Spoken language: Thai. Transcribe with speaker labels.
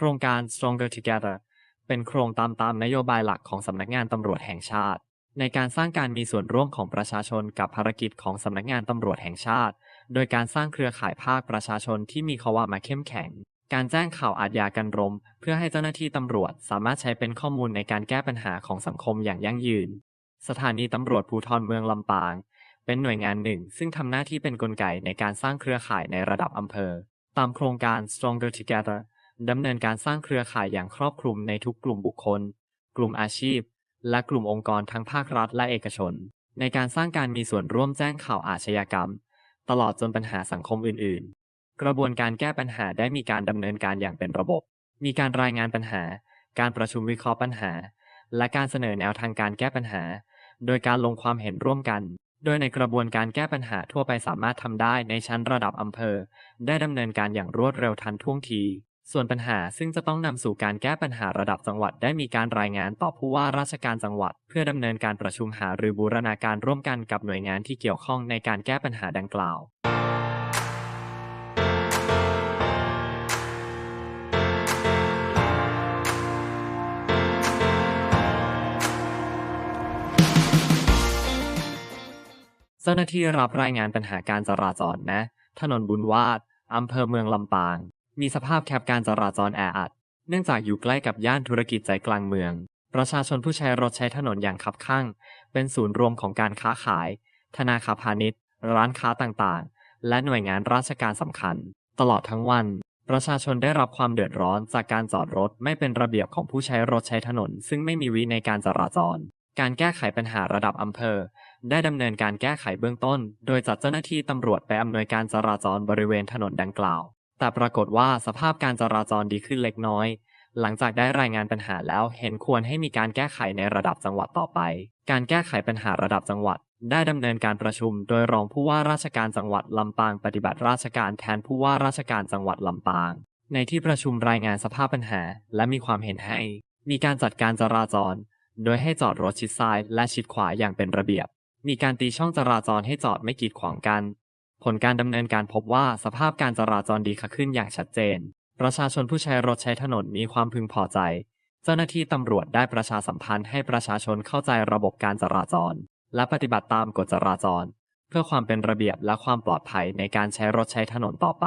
Speaker 1: โครงการ Stronger Together เป็นโครงตามตามนโยบายหลักของสำนักงานตำรวจแห่งชาติ ในการสร้างการมีส่วนร่วมของประชาชนกับภารกิจของสำนักงานตำรวจแห่งชาติ โดยการสร้างเครือข่ายภาคประชาชนที่มีขวามาเข้มแข็ง การแจ้งข่าวอาชญากันรม เพื่อให้เจ้าหน้าที่ตำรวจสามารถใช้เป็นข้อมูลในการแก้ปัญหาของสังคมอย่างยั่งยืน สถานีตำรวจภูธรเมืองลำปาง เป็นหน่วยงานหนึ่ง ซึ่งทำหน้าที่เป็นกลไกในการสร้างเครือข่ายในระดับอำเภอ ตามโครงการ Stronger Together ดำเนินการสร้างเครือข่ายอย่างครอบคลุมในทุกกลุ่มบุคคล กลุ่มอาชีพ และกลุ่มองค์กรทั้งภาครัฐและเอกชน ในการสร้างการมีส่วนร่วมแจ้งข่าวอาชญากรรม ตลอดจนปัญหาสังคมอื่น ๆ กระบวนการแก้ปัญหาได้มีการดำเนินการอย่างเป็นระบบ มีการรายงานปัญหา การประชุมวิเคราะห์ปัญหา และการเสนอแนวทางการแก้ปัญหา โดยการลงความเห็นร่วมกัน โดยในกระบวนการแก้ปัญหาทั่วไปสามารถทำได้ในชั้นระดับอำเภอ ได้ดำเนินการอย่างรวดเร็วทันท่วงที ส่วนปัญหาซึ่งจะต้องนำสู่การแก้ปัญหาระดับจังหวัดได้มีการรายงานต่อผู้ว่าราชการจังหวัด เพื่อดำเนินการประชุมหารือบูรณาการร่วมกันกับหน่วยงานที่เกี่ยวข้องในการแก้ปัญหาดังกล่าวเจ้าหน้าที่รับรายงานปัญหาการจราจรนะ ถนนบุญวาดอำเภอเมืองลำปาง มีสภาพแคบการจราจรแออัด เนื่องจากอยู่ใกล้กับย่านธุรกิจใจกลางเมือง ประชาชนผู้ใช้รถใช้ถนนอย่างคับข้างเป็นศูนย์รวมของการค้าขาย ธนาคารพาณิชย์ ร้านค้าต่างๆ และหน่วยงานราชการสำคัญ ตลอดทั้งวัน ประชาชนได้รับความเดือดร้อนจากการจอดรถไม่เป็นระเบียบของผู้ใช้รถใช้ถนน ซึ่งไม่มีวิในการจราจร การแก้ไขปัญหาระดับอำเภอ ได้ดำเนินการแก้ไขเบื้องต้น โดยจัดเจ้าหน้าที่ตำรวจไปอำนวยการจราจรบริเวณถนนดังกล่าว แต่ปรากฏว่าสภาพการจราจรดีขึ้นเล็กน้อย หลังจากได้รายงานปัญหาแล้วเห็นควรให้มีการแก้ไขในระดับจังหวัดต่อไป การแก้ไขปัญหาระดับจังหวัด ได้ดำเนินการประชุม โดยรองผู้ว่าราชการจังหวัดลำปางปฏิบัติราชการแทนผู้ว่าราชการจังหวัดลำปาง ในที่ประชุมรายงานสภาพปัญหา และมีความเห็นให้ มีการจัดการจราจร โดยให้จอดรถชิดซ้าย และชิดขวาอย่างเป็นระเบียบ มีการตีช่องจราจรให้จอดไม่กีดขวางกัน ผลการดำเนินการพบว่าสภาพการจราจรดีขึ้นอย่างชัดเจน ประชาชนผู้ใช้รถใช้ถนนมีความพึงพอใจ เจ้าหน้าที่ตำรวจได้ประชาสัมพันธ์ให้ประชาชนเข้าใจระบบการจราจร และปฏิบัติตามกฎจราจร เพื่อความเป็นระเบียบและความปลอดภัยในการใช้รถใช้ถนนต่อไป